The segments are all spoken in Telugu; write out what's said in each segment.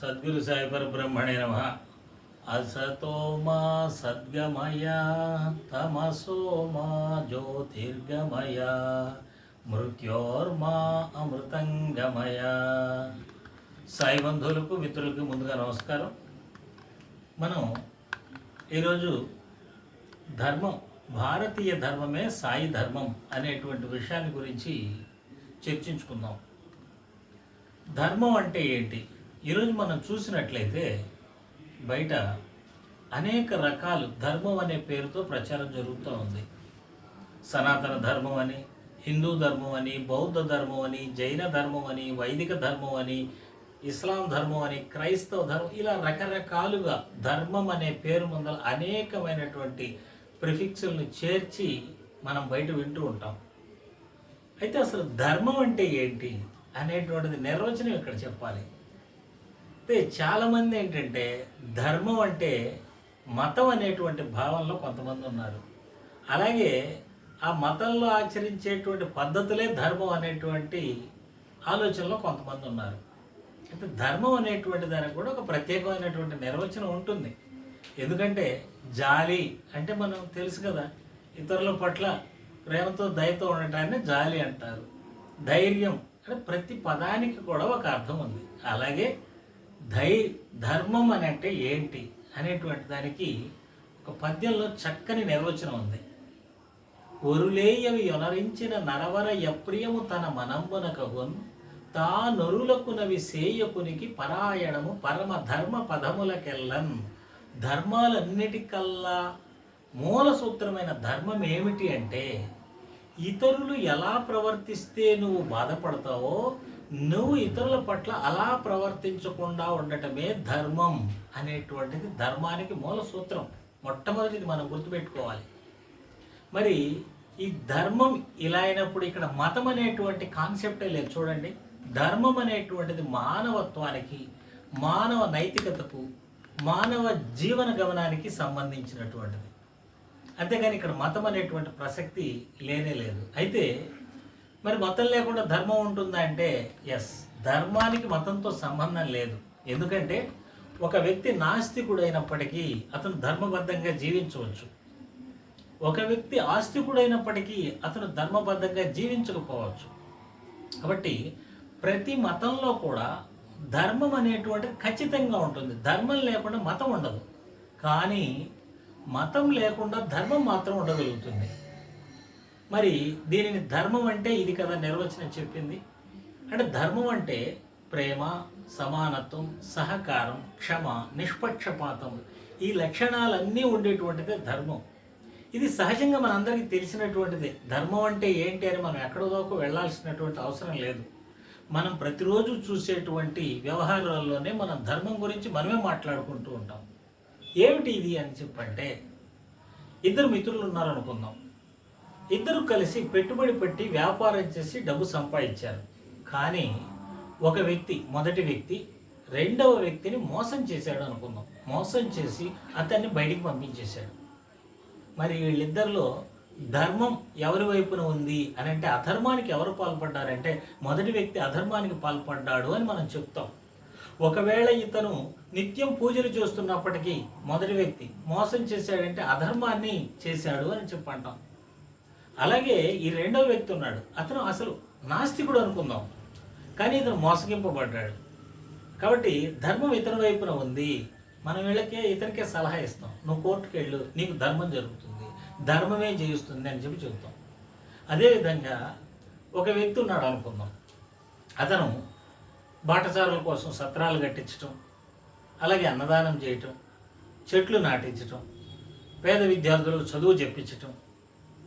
సద్గురు సాయి పరబ్రహ్మణే నమ. అసతో మా సద్గమయ తమసో మా జ్యోతిర్గమయ మృత్యోర్మా అమృతంగమయ. సాయి బంధువులకు మిత్రులకు ముందుగా నమస్కారం. మనం ఈరోజు ధర్మం భారతీయ ధర్మమే సాయి ధర్మం అనేటువంటి విషయాన్ని గురించి చర్చించుకుందాం. ధర్మం అంటే ఏంటి? ఈరోజు మనం చూసినట్లయితే బయట అనేక రకాలు ధర్మం అనే పేరుతో ప్రచారం జరుగుతూ ఉంది. సనాతన ధర్మం అని హిందూ ధర్మం అని బౌద్ధ ధర్మం అని జైన ధర్మం అని వైదిక ధర్మం అని ఇస్లాం ధర్మం అని క్రైస్తవ ధర్మం ఇలా రకరకాలుగా ధర్మం అనే పేరు ముందర అనేకమైనటువంటి ప్రిఫిక్సులను చేర్చి మనం బయట వింటూ ఉంటాం. అయితే అసలు ధర్మం అంటే ఏంటి అనేటువంటిది నిర్వచనం ఇక్కడ చెప్పాలి. అయితే చాలామంది ఏంటంటే ధర్మం అంటే మతం అనేటువంటి భావనలో కొంతమంది ఉన్నారు. అలాగే ఆ మతంలో ఆచరించేటువంటి పద్ధతులే ధర్మం అనేటువంటి ఆలోచనలో కొంతమంది ఉన్నారు. అయితే ధర్మం అనేటువంటి దానికి కూడా ఒక ప్రత్యేకమైనటువంటి నిర్వచనం ఉంటుంది. ఎందుకంటే జాలి అంటే మనం తెలుసు కదా ఇతరుల పట్ల ప్రేమతో దయతో ఉండటాన్ని జాలి అంటారు. ధైర్యం అంటే ప్రతి పదానికి కూడా ఒక అర్థం ఉంది. అలాగే ధై ధర్మం అని అంటే ఏంటి? అనేటువంటి దానికి ఒక పద్యంలో చక్కని నిర్వచనం ఉంది. ఒరులేయవి యొనరించిన నరవర ఎప్రియము తన మనంబున కగున్ తా నొరులకునవి సేయకునికి పరాయణము పరమ ధర్మ పదములకెల్లన్. ధర్మాలన్నిటికల్లా మూల సూత్రమైన ధర్మం ఏమిటి అంటే ఇతరులు ఎలా ప్రవర్తిస్తే నువ్వు బాధపడతావో నువ్వు ఇతరుల పట్ల అలా ప్రవర్తించకుండా ఉండటమే ధర్మం అనేటువంటిది ధర్మానికి మూల సూత్రం. మొట్టమొదటిది మనం గుర్తుపెట్టుకోవాలి. మరి ఈ ధర్మం ఇలా అయినప్పుడు ఇక్కడ మతం అనేటువంటి కాన్సెప్టే లేదు. చూడండి. ధర్మం అనేటువంటిది మానవత్వానికి మానవ నైతికతకు మానవ జీవన గమనానికి సంబంధించినటువంటిది. అంతేగాని ఇక్కడ మతం అనేటువంటి ప్రసక్తి లేనే లేదు. అయితే మరి మతం లేకుండా ధర్మం ఉంటుందా అంటే ఎస్ ధర్మానికి మతంతో సంబంధం లేదు. ఎందుకంటే ఒక వ్యక్తి నాస్తికుడైనప్పటికీ అతను ధర్మబద్ధంగా జీవించవచ్చు. ఒక వ్యక్తి ఆస్తికుడైనప్పటికీ అతను ధర్మబద్ధంగా జీవించకపోవచ్చు. కాబట్టి ప్రతి మతంలో కూడా ధర్మం అనేటువంటిది ఖచ్చితంగా ఉంటుంది. ధర్మం లేకుండా మతం ఉండదు. కానీ మతం లేకుండా ధర్మం మాత్రం ఉండగలుగుతుంది. మరి దీనిని ధర్మం అంటే ఇది కదా నిర్వచనం చెప్పింది. అంటే ధర్మం అంటే ప్రేమ సమానత్వం సహకారం క్షమ నిష్పక్షపాతం. ఈ లక్షణాలన్నీ ఉండేటువంటిదే ధర్మం. ఇది సహజంగా మనందరికీ తెలిసినటువంటిదే. ధర్మం అంటే ఏంటి అని మనం ఎక్కడో దాకా వెళ్ళాల్సినటువంటి అవసరం లేదు. మనం ప్రతిరోజు చూసేటువంటి వ్యవహారాల్లోనే మనం ధర్మం గురించి మనమే మాట్లాడుకుంటూ ఉంటాం. ఏమిటి ఇది అని చెప్పంటే ఇద్దరు మిత్రులు ఉన్నారనుకుందాం. ఇద్దరు కలిసి పెట్టుబడి పెట్టి వ్యాపారం చేసి డబ్బు సంపాదించారు. కానీ ఒక వ్యక్తి మొదటి వ్యక్తి రెండవ వ్యక్తిని మోసం చేశాడు అనుకుందాం. మోసం చేసి అతన్ని బయటికి పంపించేశాడు. మరి వీళ్ళిద్దరిలో ధర్మం ఎవరి వైపున ఉంది అని అంటే అధర్మానికి ఎవరు పాల్పడ్డారంటే మొదటి వ్యక్తి అధర్మానికి పాల్పడ్డాడు అని మనం చెప్తాం. ఒకవేళ ఇతను నిత్యం పూజలు చేస్తున్నప్పటికీ మొదటి వ్యక్తి మోసం చేశాడంటే అధర్మాన్ని చేశాడు అని చెప్పంటాం. అలాగే ఈ రెండవ వ్యక్తి ఉన్నాడు. అతను అసలు నాస్తికుడు అనుకుందాం. కానీ ఇతను మోసగింపబడ్డాడు. కాబట్టి ధర్మం ఇతని వైపున ఉంది. మనం వీళ్ళకే ఇతనికే సలహా ఇస్తాం. నువ్వు కోర్టుకు వెళ్ళు నీకు ధర్మం జరుగుతుంది. ధర్మమే జయిస్తుంది అని చెప్పి చెబుతాం. అదేవిధంగా ఒక వ్యక్తి ఉన్నాడు అనుకుందాం. అతను బాటసారుల కోసం సత్రాలు కట్టించటం అలాగే అన్నదానం చేయటం చెట్లు నాటించటం పేద విద్యార్థులకు చదువు చెప్పించటం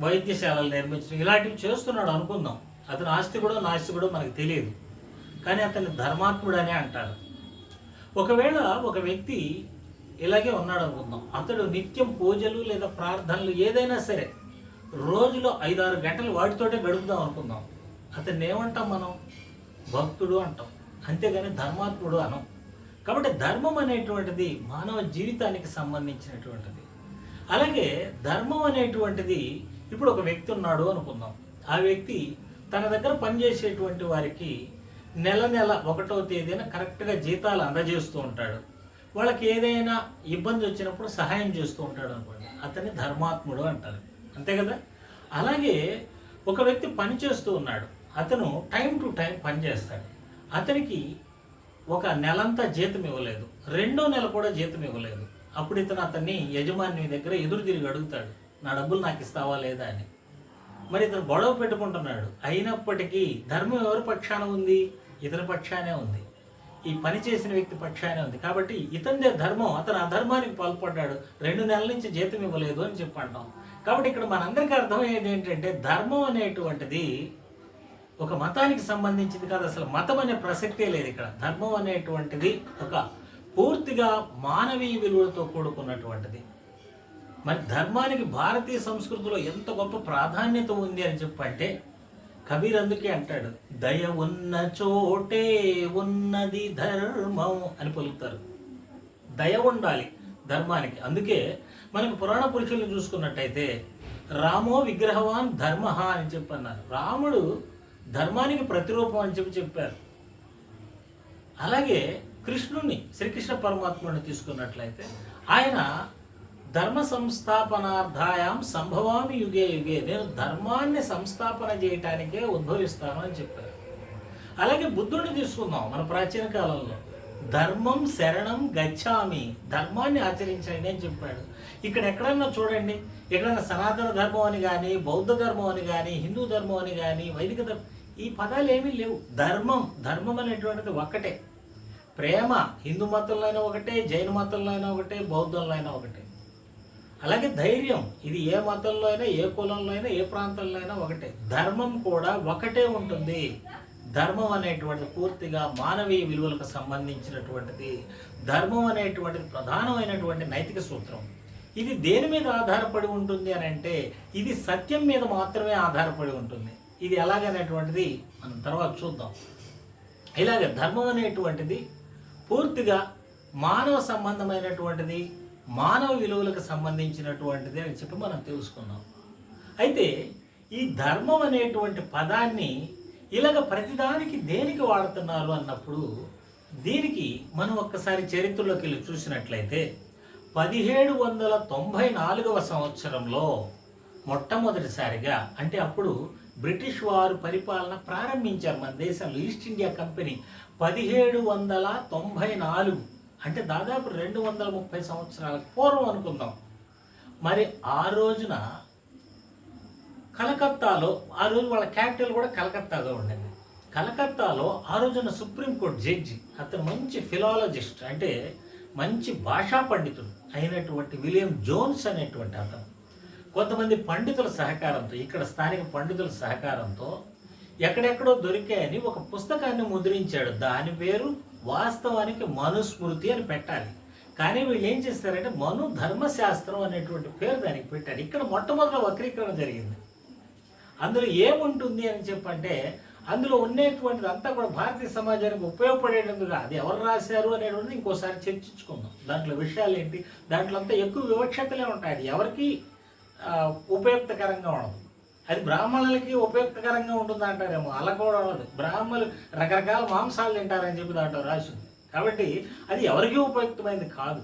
వైద్యశాలలు నిర్మించడం ఇలాంటివి చేస్తున్నాడు అనుకుందాం. అతను ఆస్తి కూడా నాస్తి కూడా మనకు తెలియదు. కానీ అతన్ని ధర్మాత్ముడనే అంటారు. ఒకవేళ ఒక వ్యక్తి ఇలాగే ఉన్నాడు అనుకుందాం. అతడు నిత్యం పూజలు లేదా ప్రార్థనలు ఏదైనా సరే రోజులో ఐదారు గంటలు వాటితోటే గడుపుదాం అనుకుందాం. అతన్ని ఏమంటాం మనం? భక్తుడు అంటాం. అంతేగాని ధర్మాత్ముడు అనం. కాబట్టి ధర్మం అనేటువంటిది మానవ జీవితానికి సంబంధించినటువంటిది. అలాగే ధర్మం అనేటువంటిది ఇప్పుడు ఒక వ్యక్తి ఉన్నాడు అనుకుందాం. ఆ వ్యక్తి తన దగ్గర పనిచేసేటువంటి వారికి నెల నెల ఒకటో తేదీన కరెక్ట్గా జీతాలు అందజేస్తూ ఉంటాడు. వాళ్ళకి ఏదైనా ఇబ్బంది వచ్చినప్పుడు సహాయం చేస్తూ ఉంటాడు అనుకోండి. అతన్ని ధర్మాత్ముడు అంటారు. అంతే కదా? అలాగే ఒక వ్యక్తి పని చేస్తూ ఉన్నాడు. అతను టైం టు టైం పని చేస్తాడు. అతనికి ఒక నెలంతా జీతం ఇవ్వలేదు. రెండో నెల కూడా జీతం ఇవ్వలేదు. అప్పుడు ఇతను అతన్ని యజమాని దగ్గర ఎదురు తిరిగి అడుగుతాడు. నా డబ్బులు నాకు ఇస్తావా లేదా అని. మరి ఇతను గొడవ పెట్టుకుంటున్నాడు. అయినప్పటికీ ధర్మం ఎవరి పక్షాన ఉంది? ఇతని పక్షానే ఉంది. ఈ పని చేసిన వ్యక్తి పక్షానే ఉంది. కాబట్టి ఇతనిదే ధర్మం. అతను అధర్మానికి పాల్పడ్డాడు. రెండు నెలల నుంచి జీతం ఇవ్వలేదు అని చెప్పి అంటాం. కాబట్టి ఇక్కడ మనందరికీ అర్థమయ్యేది ఏంటంటే ధర్మం అనేటువంటిది ఒక మతానికి సంబంధించింది కాదు. అసలు మతం అనే ప్రసక్తే లేదు ఇక్కడ. ధర్మం అనేటువంటిది ఒక పూర్తిగా మానవీయ విలువలతో కూడుకున్నటువంటిది. మరి ధర్మానికి భారతీయ సంస్కృతిలో ఎంత గొప్ప ప్రాధాన్యత ఉంది అని చెప్పంటే కబీర్ అందుకే అంటాడు దయ ఉన్న చోటే ఉన్నది ధర్మం అని పలుకుతారు. దయ ఉండాలి ధర్మానికి. అందుకే మనకు పురాణ పురుషులను చూసుకున్నట్టయితే రామో విగ్రహవాన్ ధర్మ అని చెప్పన్నారు. రాముడు ధర్మానికి ప్రతిరూపం అని చెప్పి చెప్పారు. అలాగే కృష్ణుణ్ణి శ్రీకృష్ణ పరమాత్ముని తీసుకున్నట్లయితే ఆయన ధర్మ సంస్థాపనార్థాయాం సంభవామి యుగే యుగే. నేను ధర్మాన్ని సంస్థాపన చేయటానికే ఉద్భవిస్తాను అని చెప్పారు. అలాగే బుద్ధుడిని తీసుకుందాం మన ప్రాచీన కాలంలో. ధర్మం శరణం గచ్చామి. ధర్మాన్ని ఆచరించండి అని చెప్పాడు. ఇక్కడ ఎక్కడన్నా చూడండి. ఎక్కడన్నా సనాతన ధర్మం అని కానీ బౌద్ధ ధర్మం అని కానీ హిందూ ధర్మం అని కానీ వైదిక ధర్మం ఈ పదాలు ఏమీ లేవు. ధర్మం ధర్మం అనేటువంటిది ఒక్కటే. ప్రేమ హిందూ మతంలో అయినా ఒకటే జైన మతంలో అయినా ఒకటే బౌద్ధంలో అయినా ఒకటే. అలాగే ధైర్యం. ఇది ఏ మతంలో అయినా ఏ కులంలో అయినా ఏ ప్రాంతంలో అయినా ఒకటే. ధర్మం కూడా ఒకటే ఉంటుంది. ధర్మం అనేటువంటిది పూర్తిగా మానవీయ విలువలకు సంబంధించినటువంటిది. ధర్మం అనేటువంటిది ప్రధానమైనటువంటి నైతిక సూత్రం. ఇది దేని మీద ఆధారపడి ఉంటుంది అని అంటే ఇది సత్యం మీద మాత్రమే ఆధారపడి ఉంటుంది. ఇది ఎలాగనేటువంటిది మనం తర్వాత చూద్దాం. ఇలాగే ధర్మం అనేటువంటిది పూర్తిగా మానవ సంబంధమైనటువంటిది మానవ విలువలకు సంబంధించినటువంటిది అని చెప్పి మనం తెలుసుకున్నాం. అయితే ఈ ధర్మం అనేటువంటి పదాన్ని ఇలాగ ప్రతిదానికి దేనికి వాడుతున్నారు అన్నప్పుడు దీనికి మనం ఒక్కసారి చరిత్రలోకి వెళ్ళి చూసినట్లయితే పదిహేడు వందల తొంభై నాలుగవ సంవత్సరంలో మొట్టమొదటిసారిగా అంటే అప్పుడు బ్రిటిష్ వారు పరిపాలన ప్రారంభించారు మన దేశంలో ఈస్ట్ ఇండియా కంపెనీ. పదిహేడు వందల తొంభై నాలుగు అంటే దాదాపు రెండు వందల ముప్పై సంవత్సరాల పూర్వం అనుకుందాం. మరి ఆ రోజున కలకత్తాలో ఆ రోజు వాళ్ళ క్యాపిటల్ కూడా కలకత్తాగా ఉండేది. కలకత్తాలో ఆ రోజున సుప్రీంకోర్టు జడ్జి అతను మంచి ఫిలాలజిస్ట్ అంటే మంచి భాషా పండితుడు అయినటువంటి విలియం జోన్స్ అనేటువంటి అతను. కొంతమంది పండితుల సహకారంతో ఇక్కడ స్థానిక పండితుల సహకారంతో ఎక్కడెక్కడో దొరికాయని ఒక పుస్తకాన్ని ముద్రించాడు. దాని పేరు వాస్తవానికి మనుస్మృతి అని పెట్టాలి. కానీ వీళ్ళు ఏం చేస్తారంటే మను ధర్మశాస్త్రం అనేటువంటి పేరు దానికి పెట్టారు. ఇక్కడ మొట్టమొదటి వక్రీకరణ జరిగింది. అందులో ఏముంటుంది అని చెప్పంటే అందులో ఉండేటువంటిది అంతా కూడా భారతీయ సమాజానికి ఉపయోగపడేటందుకు అది ఎవరు రాశారు అనేటువంటిది ఇంకోసారి చర్చించుకుందాం. దాంట్లో విషయాలు ఏంటి దాంట్లో అంతా ఎక్కువ వివక్షతలే ఉంటాయి. అది ఎవరికి ఉపయుక్తకరంగా ఉండదు. అది బ్రాహ్మణులకి ఉపయుక్తకరంగా ఉంటుంది అంటారేమో? అలా కూడా ఉండదు. బ్రాహ్మణులు రకరకాల మాంసాలు తింటారని చెప్పి దాంట్లో రాసింది. కాబట్టి అది ఎవరికీ ఉపయుక్తమైనది కాదు.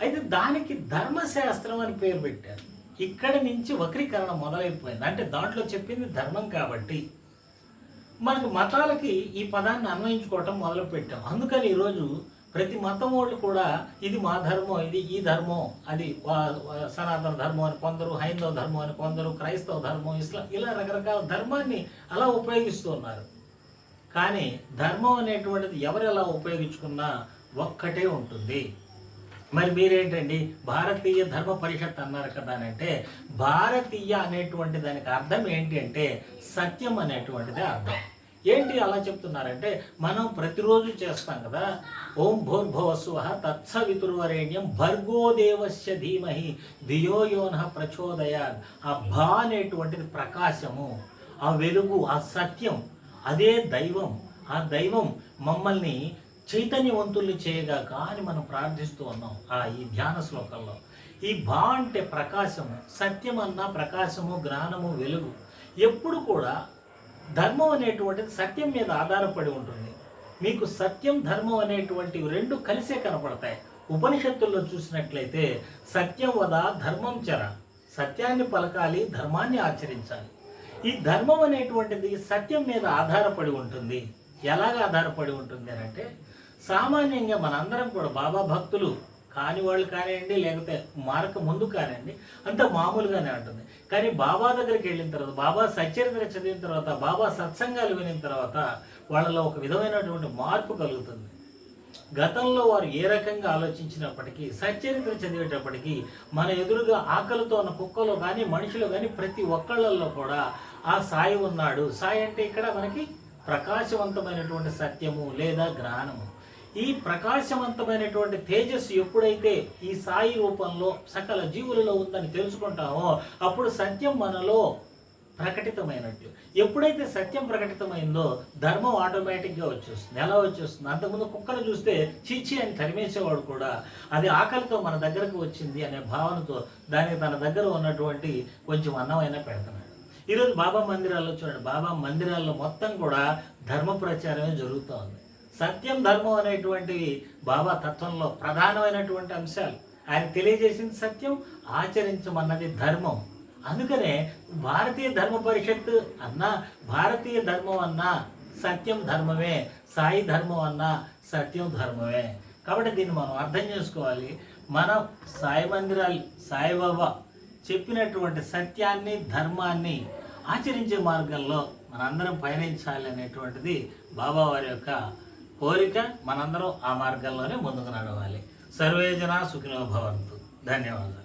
అయితే దానికి ధర్మశాస్త్రం అని పేరు పెట్టారు. ఇక్కడ నుంచి వక్రీకరణ మొదలైపోయింది. అంటే దాంట్లో చెప్పింది ధర్మం కాబట్టి మనకు మతాలకి ఈ పదాన్ని అన్వయించుకోవటం మొదలుపెట్టాం. అందుకని ఈరోజు ప్రతి మతం వాళ్ళు కూడా ఇది మా ధర్మం ఇది ఈ ధర్మం అది సనాతన ధర్మం అని కొందరు హైందవ ధర్మం అని కొందరు క్రైస్తవ ధర్మం ఇస్లాం ఇలా రకరకాల ధర్మాన్ని అలా ఉపయోగిస్తూ ఉన్నారు. కానీ ధర్మం అనేటువంటిది ఎవరు ఎలా ఉపయోగించుకున్నా ఒక్కటే ఉంటుంది. మరి మీరేంటండి? భారతీయ ధర్మ పరిషత్ అన్నారు కదా అని అంటే భారతీయ అనేటువంటి దానికి అర్థం ఏంటి అంటే సత్యం అనేటువంటిదే అర్థం. ఏంటి అలా చెప్తున్నారంటే మనం ప్రతిరోజు చేస్తాం కదా ఓం భూర్భువస్వ తత్సవితుర్వరేణ్యం భర్గోదేవస్య ధీమహి ధియో యోన ప్రచోదయాత్. ఆ భా అనేటువంటిది ప్రకాశము ఆ వెలుగు ఆ సత్యం అదే దైవం. ఆ దైవం మమ్మల్ని చైతన్యవంతుల్ని చేయగాక అని మనం ప్రార్థిస్తూ ఉన్నాం ఆ ఈ ధ్యాన శ్లోకంలో. ఈ భా అంటే ప్రకాశము సత్యం అన్న ప్రకాశము జ్ఞానము వెలుగు. ఎప్పుడు కూడా ధర్మం అనేటువంటిది సత్యం మీద ఆధారపడి ఉంటుంది. మీకు సత్యం ధర్మం అనేటువంటివి రెండు కలిసే కనపడతాయి. ఉపనిషత్తుల్లో చూసినట్లయితే సత్యం వద ధర్మం చర. సత్యాన్ని పలకాలి ధర్మాన్ని ఆచరించాలి. ఈ ధర్మం అనేటువంటిది సత్యం మీద ఆధారపడి ఉంటుంది. ఎలాగ ఆధారపడి ఉంటుంది అని అంటే సామాన్యంగా మనందరం కూడా బాబా భక్తులు కాని వాళ్ళు కానివ్వండి లేకపోతే మార్క ముందు కానివ్వండి అంత మామూలుగానే ఉంటుంది. కానీ బాబా దగ్గరికి వెళ్ళిన తర్వాత బాబా సచరిత్ర చదివిన తర్వాత బాబా సత్సంగాలు వినిన తర్వాత వాళ్ళలో ఒక విధమైనటువంటి మార్పు కలుగుతుంది. గతంలో వారు ఏ రకంగా ఆలోచించినప్పటికీ సచ్చరిత్ర చదివేటప్పటికీ మన ఎదురుగా ఆకలితో ఉన్న కుక్కలో కానీ మనిషిలో కానీ ప్రతి ఒక్కళ్ళల్లో కూడా ఆ సాయి ఉన్నాడు. సాయి అంటే ఇక్కడ మనకి ప్రకాశవంతమైనటువంటి సత్యము లేదా జ్ఞానము. ఈ ప్రకాశవంతమైనటువంటి తేజస్సు ఎప్పుడైతే ఈ సాయి రూపంలో సకల జీవులలో ఉందని తెలుసుకుంటామో అప్పుడు సత్యం మనలో ప్రకటితమైనట్టు. ఎప్పుడైతే సత్యం ప్రకటితమైందో ధర్మం ఆటోమేటిక్గా వచ్చేస్తుంది ఎలా వచ్చేస్తుంది? అంతకుముందు కుక్కను చూస్తే చీచి అని తరిమేసేవాడు కూడా అది ఆకలితో మన దగ్గరకు వచ్చింది అనే భావనతో దానికి తన దగ్గర ఉన్నటువంటి కొంచెం అన్నమైనా పెడుతున్నాడు ఈరోజు బాబా మందిరాల్లో చూడండి బాబా మందిరాల్లో మొత్తం కూడా ధర్మ ప్రచారమే జరుగుతూ ఉంది సత్యం ధర్మం అనేటువంటివి బాబా తత్వంలో ప్రధానమైనటువంటి అంశాలు. ఆయన తెలియజేసింది సత్యం ఆచరించమన్నది ధర్మం. అందుకనే భారతీయ ధర్మ పరిషత్ అన్నా భారతీయ ధర్మం అన్నా సత్యం ధర్మమే సాయి ధర్మం అన్నా సత్యం ధర్మమే. కాబట్టి దీన్ని మనం అర్థం చేసుకోవాలి. మన సాయి మందిరాలు సాయిబాబా చెప్పినటువంటి సత్యాన్ని ధర్మాన్ని ఆచరించే మార్గంలో మనందరం పయనించాలి అనేటువంటిది బాబా వారి యొక్క కోరిక మనందరం ఆ మార్గంలోనే ముందుకు నడవాలి. సర్వేజన సుఖినోభవంతు ధన్యవాదాలు.